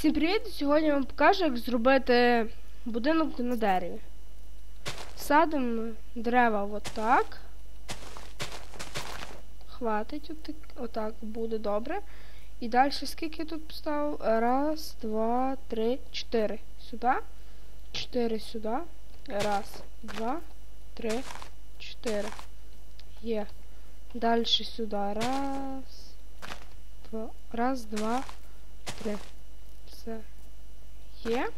Всім привіт! Сьогодні я вам покажу, як зробити будинок на дереві. Садимо дерева отак. Хватить отак, отак буде добре. І далі скільки я тут поставив? Раз, два, три, чотири. Сюди. Чотири сюди. Раз, два, три, чотири. Є. Далі сюди. Раз. Два. Раз, два, три. Все є.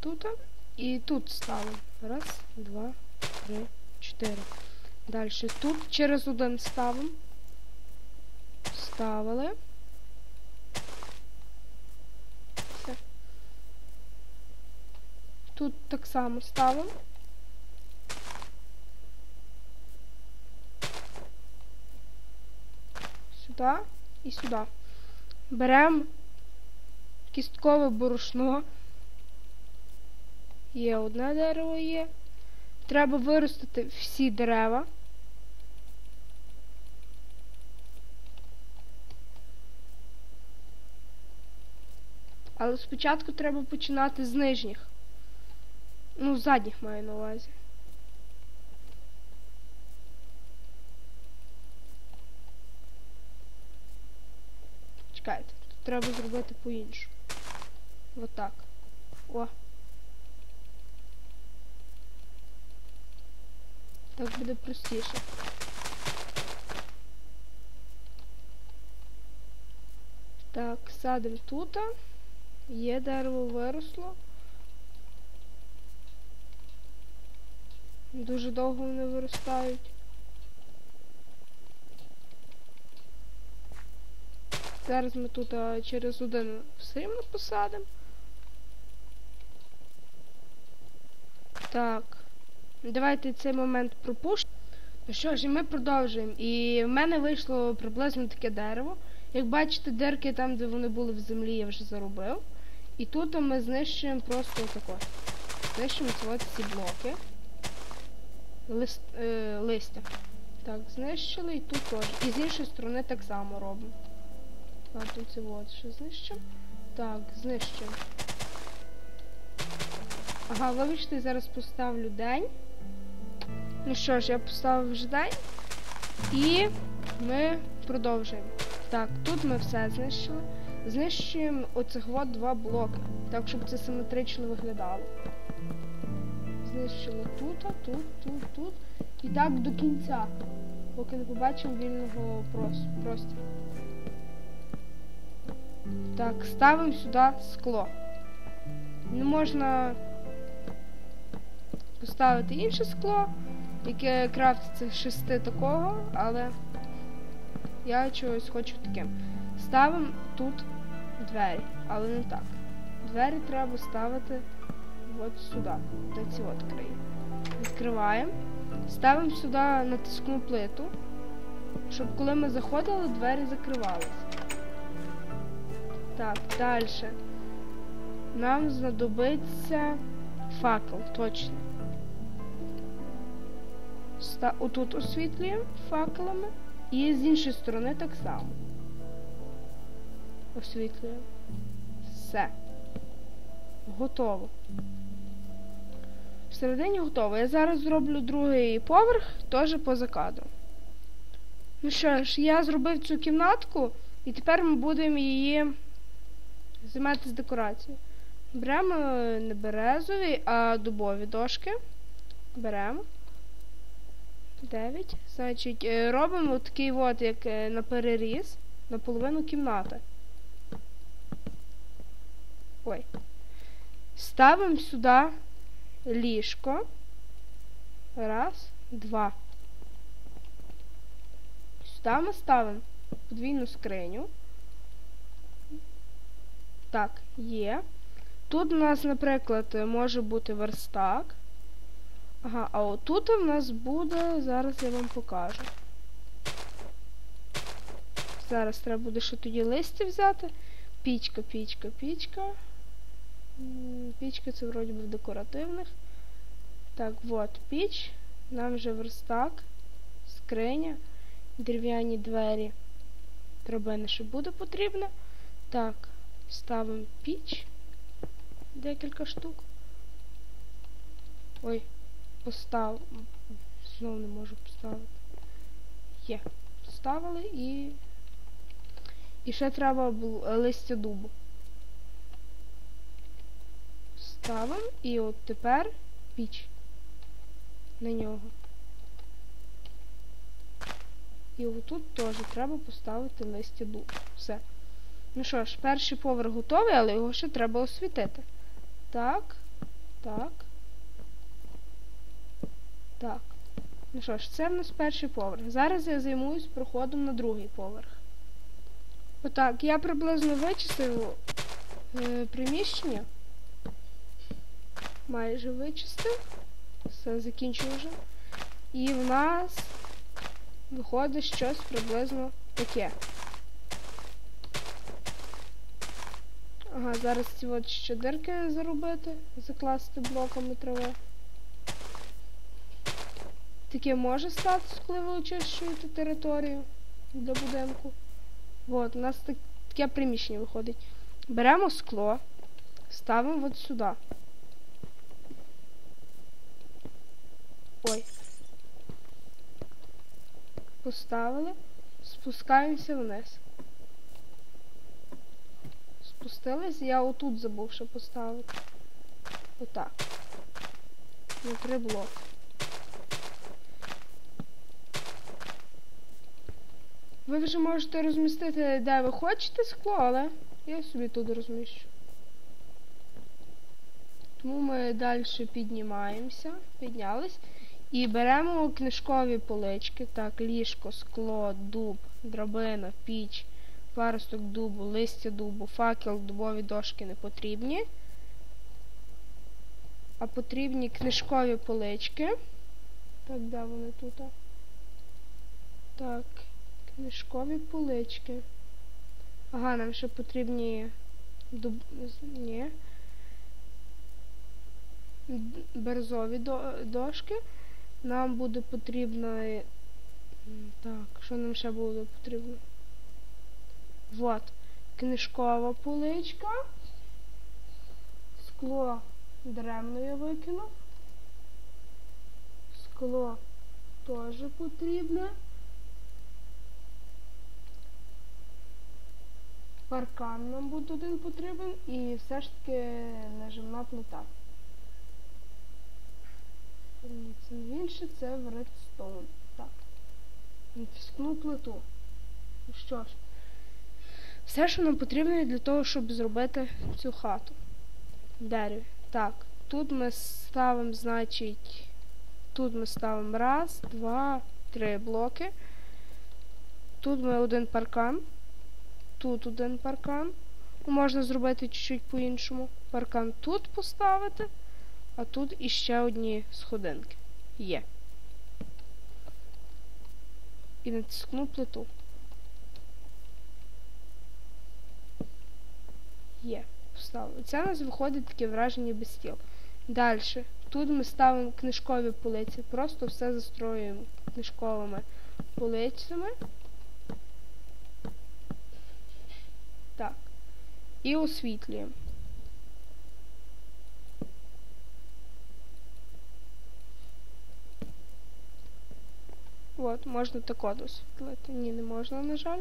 Тут. І тут ставимо. Раз, два, три, чотири. Далі тут через один ставимо. Ставили. Все. Тут так само ставимо. Сюди і сюди. Беремо кісткове борошно. Є одне дерево є. Треба виростити всі дерева. Але спочатку треба починати з нижніх. Ну, з задніх маю на увазі. Чекайте, тут треба зробити по-іншому. Отак. О. Так буде простіше. Так, садимо тут. Є дерево виросло. Дуже довго вони виростають. Зараз ми тут через один все рівно посадимо. Так. Давайте цей момент пропустимо. Ну що ж, і ми продовжуємо. І в мене вийшло приблизно таке дерево. Як бачите, дирки там, де вони були в землі, я вже заробив. І тут ми знищуємо просто отако. Знищуємо ці ці блоки. Лист, е, листя. Так, знищили і тут теж. І з іншої сторони так само робимо. А тут це от ще знищимо. Так, знищуємо. Ага, вибачте, зараз поставлю день. Ну що ж, я поставив вже день. І ми продовжуємо. Так, тут ми все знищили. Знищуємо оцих от два блоки. Так, щоб це симетрично виглядало. Знищили тут, тут, тут, тут. І так до кінця. Поки не побачимо вільного простору. Так, ставимо сюди скло. Не можна поставити інше скло, яке крафтиться шести такого, але я чогось хочу таким. Ставимо тут двері, але не так. Двері треба ставити от сюди, до ці краї. Відкриваємо. Ставимо сюди натискну плиту, щоб коли ми заходили, двері закривалися. Так, далі. Нам знадобиться факел, точно. Ста Отут освітлюємо факелами. І з іншої сторони так само. Освітлюємо. Все. Готово. Всередині готово. Я зараз зроблю другий поверх, теж поза кадром. Ну що ж, я зробив цю кімнатку, і тепер ми будемо її займатися декорацією. Беремо не березові, а дубові дошки. Беремо. 9. Значить, робимо такий от, як на переріз, на половину кімнати. Ой. Ставимо сюди ліжко. Раз, два. Сюди ми ставимо подвійну скриню. Так, є. Тут у нас, наприклад, може бути верстак. Ага, а отут у нас буде, зараз я вам покажу. Зараз треба буде ще тоді листя взяти. Пічка, пічка, пічка. Пічка це вроді би в декоративних. Так, от піч. Нам вже верстак, скриня, дерев'яні двері. Драбини ще буде потрібно. Так, Ставимо піч. Декілька штук. Ой, постав. Знову не можу поставити. Є. Поставили і. І ще треба було листя дубу. Ставимо і от тепер піч на нього. І отут теж треба поставити листя дубу. Все. Ну що ж, перший поверх готовий, але його ще треба освітити. Так. Так. Так. Ну що ж, це в нас перший поверх. Зараз я займуюсь проходом на другий поверх. Отак, я приблизно вичистив е, приміщення. Майже вичистив. Все, закінчую вже. І в нас виходить щось приблизно таке. Ага, зараз ці от ще дирки заробити, закласти блоками трави. Таке може статися, коли ви очищуєте територію для будинку. От, у нас так, таке приміщення виходить. Беремо скло, ставимо от сюди. Ой. Поставили, спускаємося вниз. Спустились, я отут забув ще поставити. Отак. На три блоки. Ви вже можете розмістити, де ви хочете скло, але я собі тут розміщу. Тому ми далі піднімаємося, піднялись. І беремо книжкові полички. Так, ліжко, скло, дуб, драбина, піч, паросток дубу, листя дубу, факел, дубові дошки не потрібні. А потрібні книжкові полички. Так, де вони тут? Так, книжкові полички. Ага, нам ще потрібні дуб... Ні. Березові до... дошки. Нам буде потрібно... Так, що нам ще буде потрібно? Вот. Книжкова поличка. Скло даремно я викинув. Скло теж потрібне. Паркан нам буде один потрібен і все ж таки нажимна плита. Це не інше, це в редстоун. Так. Натискну плиту. Ну що ж, все, що нам потрібно для того, щоб зробити цю хату. Дереві. Так, тут ми ставимо, значить, тут ми ставимо раз, два, три блоки. Тут ми один паркан. Тут один паркан. Можна зробити чуть-чуть по-іншому. Паркан тут поставити. А тут іще одні сходинки. Є. І натискну плиту. Є. Поставили. Це у нас виходить таке враження без стіл. Далі. Тут ми ставимо книжкові полиці. Просто все застроюємо книжковими полицями. Так. І освітлюємо. От, можна так от освітлити. Ні, не можна, на жаль.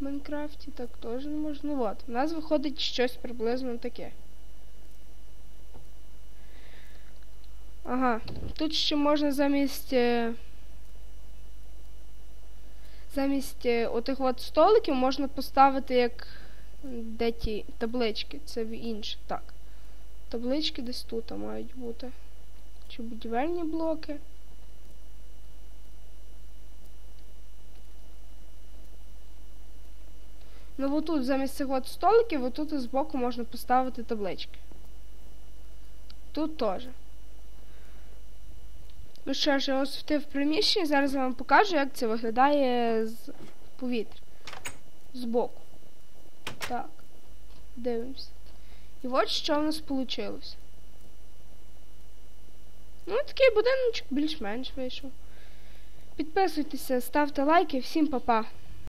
В Майнкрафті так теж не можна. Ну от, у нас виходить щось приблизно таке. Ага, тут ще можна замість. е, Замість е, отих от столиків можна поставити як де ті таблички. Це в інше. Так. Таблички десь тут мають бути. Чи будівельні блоки. Ну отут замість цих от столиків, отут збоку можна поставити таблички. Тут теж. Ну що ж, я освітив приміщення, зараз я вам покажу, як це виглядає з повітря. Збоку. Так. Дивимося. І от що в нас вийшло. Ну, такий будиночок більш-менш вийшов. Підписуйтеся, ставте лайки, всім па-па.